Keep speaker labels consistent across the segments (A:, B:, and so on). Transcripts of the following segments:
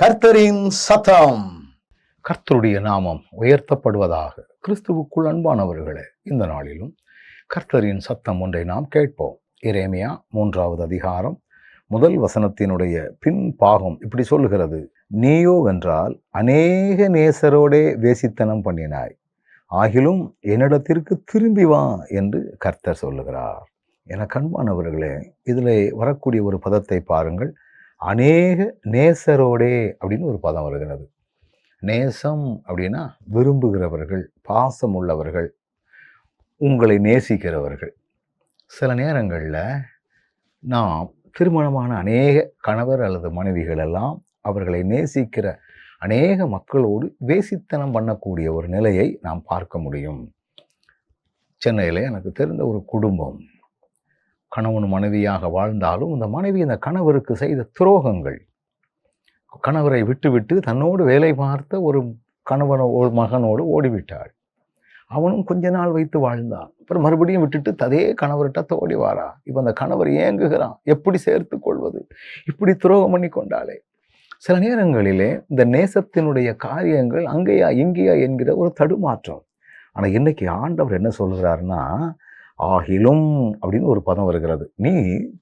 A: கர்த்தரின் சத்தம். கர்த்தருடைய நாமம் உயர்த்தப்படுவதாக கிறிஸ்துவுக்குள் அன்பானவர்களே இந்த நாளிலும் கர்த்தரின் சத்தம் ஒன்றை நாம் கேட்போம். இரேமியா மூன்றாவது அதிகாரம் முதல் வசனத்தினுடைய பின் பாகம் இப்படி சொல்லுகிறது. நீயோ வென்றால் அநேக நேசரோடே வேசித்தனம் பண்ணினாய். ஆகிலும் என்னிடத்திற்கு திரும்பி வா என்று கர்த்தர் சொல்லுகிறார். என கண்பானவர்களே இதில் வரக்கூடிய ஒரு பதத்தை பாருங்கள். அநேக நேசரோடே அப்படின்னு ஒரு பதம் வருகிறது. நேசம் அப்படின்னா விரும்புகிறவர்கள் பாசம் உள்ளவர்கள் உங்களை நேசிக்கிறவர்கள். சில நேரங்களில் நாம் திருமணமான அநேக கணவர் அல்லது மனைவிகள் எல்லாம் அவர்களை நேசிக்கிற அநேக மக்களோடு வேசித்தனம் பண்ணக்கூடிய ஒரு நிலையை நாம் பார்க்க முடியும். சென்னையில் எனக்கு தெரிந்த ஒரு குடும்பம் கணவன் மனைவியாக வாழ்ந்தாலும் இந்த மனைவி இந்த கணவருக்கு செய்த துரோகங்கள். கணவரை விட்டுவிட்டு தன்னோடு வேலை பார்த்த ஒரு கணவனோ ஒரு மகனோடு ஓடிவிட்டாள். அவனும் கொஞ்ச நாள் வைத்து வாழ்ந்தான். அப்புறம் மறுபடியும் விட்டுட்டு ததே கணவர்கிட்ட தோடி வாரா. இப்போ அந்த கணவர் ஏங்குகிறான். எப்படி சேர்த்து கொள்வது? இப்படி துரோகம் பண்ணி கொண்டாலே சில நேரங்களிலே இந்த நேசத்தினுடைய காரியங்கள் அங்கேயா இங்கேயா என்கிற ஒரு தடுமாற்றம். ஆனால் இன்னைக்கு ஆண்டவர் என்ன சொல்கிறாருன்னா ஆகிலும் அப்படின்னு ஒரு பதம் வருகிறது. நீ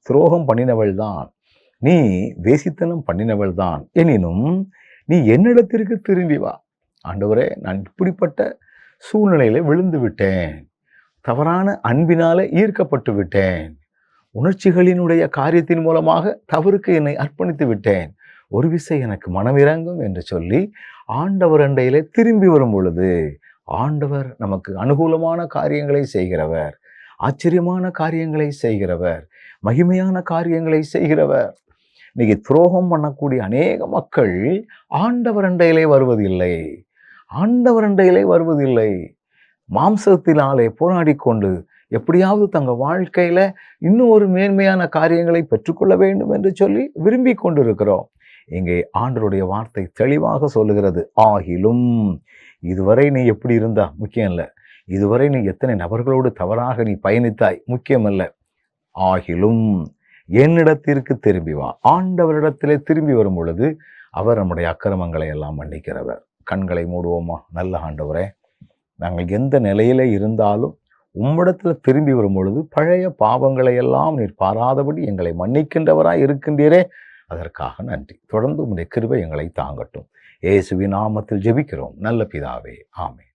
A: துரோகம் பண்ணினவள் தான். நீ வேசித்தனம் பண்ணினவள் தான். எனினும் நீ என்னிடத்திற்கு திரும்பி வா. ஆண்டவரே நான் இப்படிப்பட்ட சூழ்நிலையில் விழுந்து விட்டேன். தவறான அன்பினால் ஈர்க்கப்பட்டு விட்டேன். உணர்ச்சிகளினுடைய காரியத்தின் மூலமாக தவறுக்கு என்னை அர்ப்பணித்து விட்டேன். ஒரு விசை எனக்கு மனமிறங்கும் என்று சொல்லி ஆண்டவர் அண்டையிலே திரும்பி வரும் பொழுது ஆண்டவர் நமக்கு அனுகூலமான காரியங்களை செய்கிறவர். ஆச்சரியமான காரியங்களை செய்கிறவர் மகிமையான காரியங்களை செய்கிறவர். இன்னைக்கு துரோகம் பண்ணக்கூடிய அநேக மக்கள் ஆண்டவர் அண்டையிலே வருவதில்லை. ஆண்டவர் அண்டையிலே வருவதில்லை. மாம்சத்தினாலே போராடி கொண்டு எப்படியாவது தங்கள் வாழ்க்கையில் இன்னும் ஒரு மேன்மையான காரியங்களை பெற்றுக்கொள்ள வேண்டும் என்று சொல்லி விரும்பி கொண்டிருக்கிறோம். இங்கே ஆண்டருடைய வார்த்தை தெளிவாக சொல்லுகிறது. ஆகிலும் இதுவரை நீ எப்படி இருந்தா? முக்கியம் இல்லை. இதுவரை நீ எத்தனை நபர்களோடு தவறாக நீ பயணித்தாய்? முக்கியமல்ல. ஆகிலும் என்னிடத்திற்கு திரும்பி வா. ஆண்டவரிடத்திலே திரும்பி வரும் பொழுது அவர் நம்முடைய அக்கிரமங்களை எல்லாம் மன்னிக்கிறவர். கண்களை மூடுவோமா? நல்ல ஆண்டவரே நாங்கள் எந்த நிலையில இருந்தாலும் உம்மிடத்தில் திரும்பி வரும் பொழுது பழைய பாவங்களை எல்லாம் நீர் பாராதபடி எங்களை மன்னிக்கின்றவராய் இருக்கின்றீரே. அதற்காக நன்றி. தொடர்ந்து உம்முடைய கிருபை எங்களை தாங்கட்டும். இயேசுவின் நாமத்தில் ஜெபிக்கிறோம். நல்ல பிதாவே. ஆமே